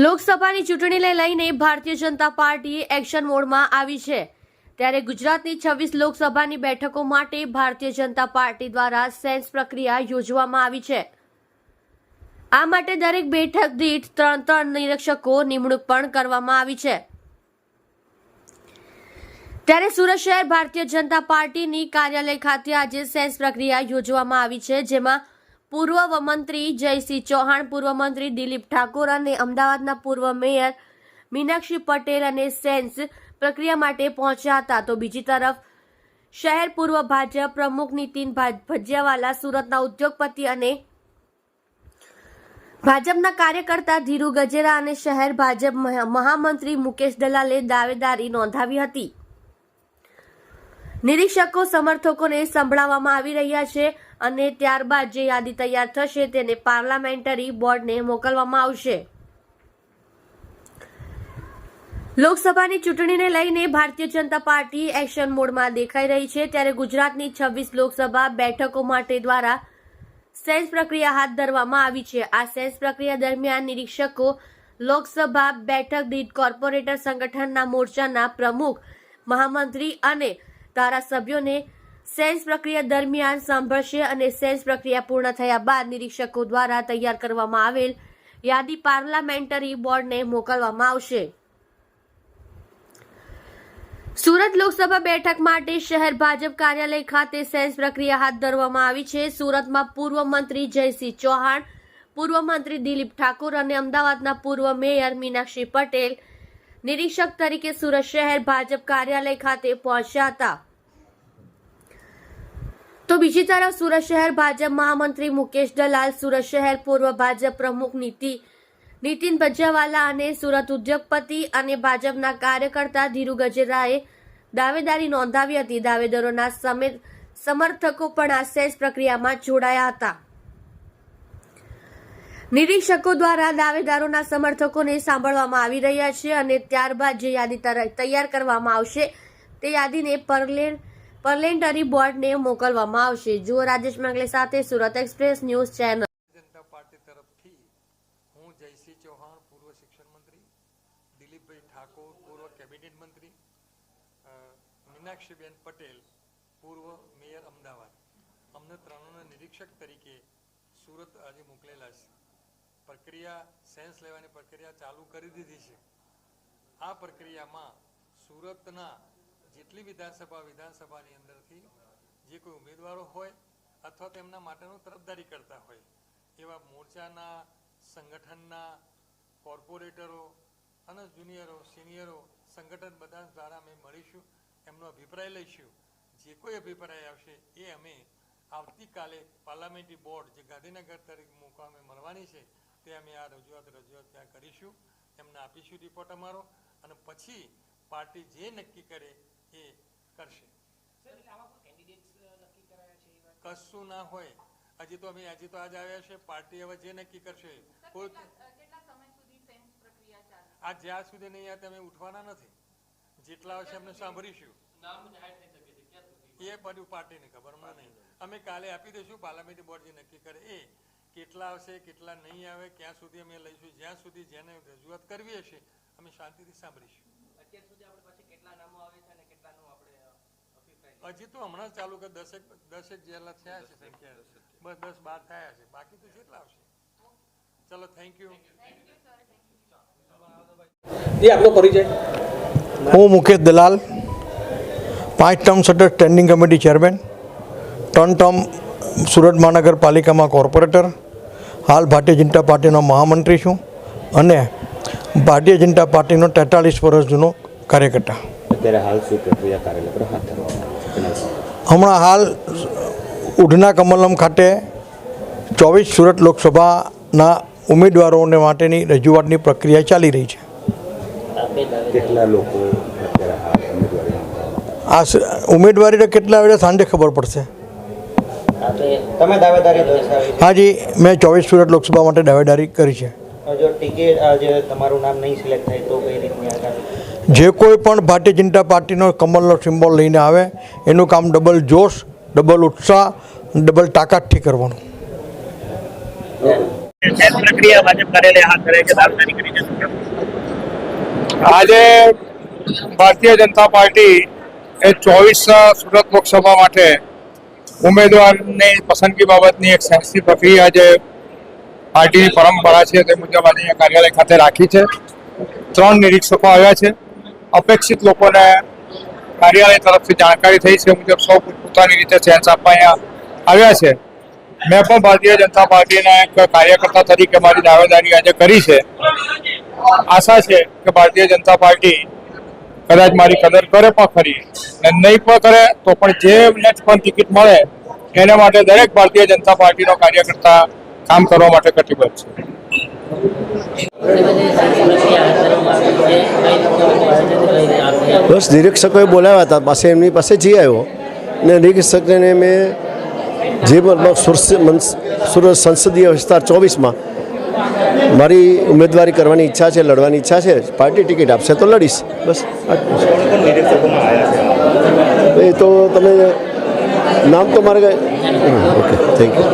લોકસભાની ચૂંટણીને લઈને ભારતીય જનતા પાર્ટી એક્શન મોડમાં આવી છે. ત્યારે ગુજરાતની છવ્વીસ લોકસભાની બેઠકો માટે ભારતીય જનતા પાર્ટી દ્વારા સેન્સ પ્રક્રિયા યોજવામાં આવી છે. આ માટે દરેક બેઠક દીઠ ત્રણ ત્રણ નિરીક્ષકો નિમણૂક પણ કરવામાં આવી છે. ત્યારે સુરત શહેર ભારતીય જનતા પાર્ટીની કાર્યાલય ખાતે આજે સેન્સ પ્રક્રિયા યોજવામાં આવી છે, જેમાં પૂર્વ મંત્રી જયસિંહ ચૌહાણ, પૂર્વ મંત્રી દિલીપ ઠાકોર અને અમદાવાદના પૂર્વ મેયર મીનાક્ષી પટેલ અને સેન્સ પ્રક્રિયા માટે પહોંચ્યા હતા. તો બીજી તરફ, શહેર પૂર્વ ભાજપ પ્રમુખ નીતિન ભજિયાવાલા, સુરતના ઉદ્યોગપતિ અને ભાજપના કાર્યકર્તા ધીરુ ગજેરા અને શહેર ભાજપ મહામંત્રી મુકેશ દલાલે દાવેદારી નોંધાવી હતી. નિરીક્ષકો, સમર્થકોને સંભળાવવામાં આવી રહ્યા છે. અને ત્યારબાદ જે યાદી તૈયાર થશે તેને પાર્લામેન્ટરી બોર્ડને મોકલવામાં આવશે. લોકસભાની ચૂંટણીને લઈને ભારતીય જનતા પાર્ટી એક્શન મોડમાં દેખાઈ રહી છે. ત્યારે ગુજરાતની છવ્વીસ લોકસભા બેઠકો માટે દ્વારા સેન્સ પ્રક્રિયા હાથ ધરવામાં આવી છે. આ સેન્સ પ્રક્રિયા દરમિયાન નિરીક્ષકો લોકસભા બેઠક દીઠ કોર્પોરેટર સંગઠનના મોરચાના પ્રમુખ, મહામંત્રી અને ધારાસભ્યોને સેન્સ પ્રક્રિયા દરમિયાન સાંભળશે અને સેન્સ પ્રક્રિયા પૂર્ણ થયા બાદ નિરીક્ષકો દ્વારા તૈયાર કરવામાં આવેલ યાદી પાર્લામેન્ટરી બોર્ડને મોકલવામાં આવશે. સુરત લોકસભા બેઠક માટે શહેર ભાજપ કાર્યાલય ખાતે સેન્સ પ્રક્રિયા હાથ ધરવામાં આવી છે. સુરતમાં પૂર્વ મંત્રી જયસિંહ ચૌહાણ, પૂર્વ મંત્રી દિલીપ ઠાકોર અને અમદાવાદના પૂર્વ મેયર મીનાક્ષી પટેલ નિરીક્ષક તરીકે સુરત શહેર ભાજપ કાર્યાલય ખાતે પહોંચ્યા હતા. તો બીજી તરફ સુરત શહેર ભાજપ મહામંત્રી મુકેશ દલાલ, સુરત શહેર પૂર્વ ભાજપ પ્રમુખ નીતિ, નીતિન ભજ્જાવાલા અને સુરત ઉદ્યોગપતિ અને ભાજપના કાર્યકર્તા ધીરુ ગજેરાએ દાવેદારી નોંધાવી હતી. દાવેદારોના સમેત સમર્થકો પણ આ સેન્સ પ્રક્રિયામાં જોડાયા હતા. નિરીક્ષકો દ્વારા દાવેદારોના સમર્થકોને સાંભળવામાં આવી રહ્યા છે અને ત્યારબાદ જે યાદી તૈયાર કરવામાં આવશે તે યાદીને પરલેન પાર્લેન્ટરી બોર્ડને મોકલવામાં આવશે. જુઓ રાજેશ માંગલે સાથે Surat express news channel. Janata party તરફથી હું જયસિંહ ચૌહાણ, પૂર્વ શિક્ષણ મંત્રી, દિલીપભાઈ ઠાકોર, પૂર્વ કેબિનેટ મંત્રી મીનાક્ષીબેન પટેલ, પૂર્વ મેયર અમદાવાદ. અમને ત્રણના નિરીક્ષક તરીકે સુરત આજે મોકલેલા છે. પ્રક્રિયા સેન્સ લેવાની પ્રક્રિયા ચાલુ કરી દીધી છે. આ પ્રક્રિયામાં સુરતના જેટલી વિધાનસભા વિધાનસભાની અંદરથી જે કોઈ ઉમેદવારો હોય અથવા તેમના માટેનું તરફદારી કરતા હોય, એવા મોરચાના, સંગઠનના કોર્પોરેટરો અને જુનિયરો, સિનિયરો, સંગઠન બધા દ્વારા અમે મળીશું, એમનો અભિપ્રાય લઈશું. જે કોઈ અભિપ્રાય આવશે એ અમે આવતીકાલે પાર્લામેન્ટરી બોર્ડ, જે ગાંધીનગર તરીકે મુકામે મળવાની છે, તે અમે આ રજૂઆત રજૂઆત ત્યાં કરીશું. એમને આપીશું રિપોર્ટ અમારો. અને પછી પાર્ટી જે નક્કી કરે એ કરશે. કશું ના હોય. હજી તો અમે હજી તો આજ આવ્યા છે. પાર્ટી હવે જે નક્કી કરશે. આ જ્યાં સુધી નહીં આવે તમે ઉઠવાના નથી. જેટલા હશે અમને સાંભળીશું. એ બધું પાર્ટીને ખબર મને નહીં. અમે કાલે આપી દઈશું પાર્લામેન્ટરી બોર્ડ જે નક્કી કરે એ. કેટલા આવશે કેટલા નહીં આવે ક્યાં સુધી અમે લઈશું જ્યાં સુધી જેને રજૂઆત કરવી હશે અમે શાંતિથી સાંભળીશું. અત્યાર સુધી આપણે પાસે કેટલા નામો આવે છે અને કેટલાનું આપણે અ, અભિપ્રાય હજી તો હમણાં ચાલુ કે દસેક દસેક જેટલા થયા છે સંખ્યા. બસ દસ બાર થયા છે. બાકી તો કેટલા આવશે. ચલો થેન્ક યુ એ આપનો પરિચય. હું મુકેશ દલાલ પાંચ ટર્મ સટર સ્ટેન્ડિંગ કમિટી ચેરમેન ત્રણ ટર્મ સુરત મહાનગરપાલિકામાં કોર્પોરેટર હાલ ભારતીય જનતા પાર્ટીનો મહામંત્રી છું અને ભારતીય જનતા પાર્ટીનો તેતાલીસ વર્ષ જૂનો કાર્યકર્તા. અત્યારે હાલ શું પ્રક્રિયા કાર્યાલય પર હાથ ધરવામાં હમણાં હાલ ઉઢના કમલમ ખાતે ચોવીસ સુરત લોકસભાના ઉમેદવારોને માટેની રજૂઆતની પ્રક્રિયા ચાલી રહી છે. કેટલા લોકો અત્યારે હાલ ઉમેદવારી નોંધાવવામાં આ સ- ઉમેદવારીને કેટલા આવે સાંજે ખબર પડશે? તમે હાજી મેં ચોવીસ સુરત લોકસભા માટે દાવેદારી કરી છે. જો ટિકિટ તમારું નામ નહીં સિલેક્ટ થાય તો કઈ જે કોઈ પણ ભારતીય જનતા પાર્ટીનો કમલનો સિમ્બોલ લઈને આવે એનું કામ ડબલ જોશ ડબલ ઉત્સાહ ડબલ તાકાતથી કરવાનું. આજે ભારતીય જનતા પાર્ટી એ ચોવીસ સુરત લોકસભા માટે ઉમેદવારની પસંદગી બાબતની એક શાસ્ત્રી પ્રક્રિયા આજે પાર્ટીની પરંપરા છે તે મુજબ આજે કાર્યાલય ખાતે રાખી છે. ત્રણ નિરીક્ષકો આવ્યા છે. અપેક્ષિત લોકોને કાર્યાલય તરફથી જાણકારી થઈ છે મુજબ સૌ પોતાની રીતે સેન્સ આપવા અહીંયા આવ્યા છે. મેં પણ ભારતીય જનતા પાર્ટીના એક કાર્યકર્તા તરીકે મારી દાવેદારી આજે કરી છે. આશા છે કે ભારતીય જનતા પાર્ટી કદાચ મારી કદર કરે પણ ખરી ને નહીં પણ કરે, તો પણ જેમને પણ ટિકિટ મળે, એને માટે દરેક ભારતીય જનતા પાર્ટીનો કાર્યકર્તા કામ કરવા માટે કટિબદ્ધ છે. બસ નિરીક્ષકોએ બોલાવ્યા હતા. પાસે એમની પાસે જઈ આવ્યો. ને નિરીક્ષકને મેં જે સુરત સંસદીય વિસ્તાર ચોવીસમાં મારી ઉમેદવારી કરવાની ઈચ્છા છે, લડવાની ઈચ્છા છે, પાર્ટી ટિકિટ આપશે તો લડીશ. બસ. એ તો તમે, નામ તો મારે ઓકે થેન્ક યુ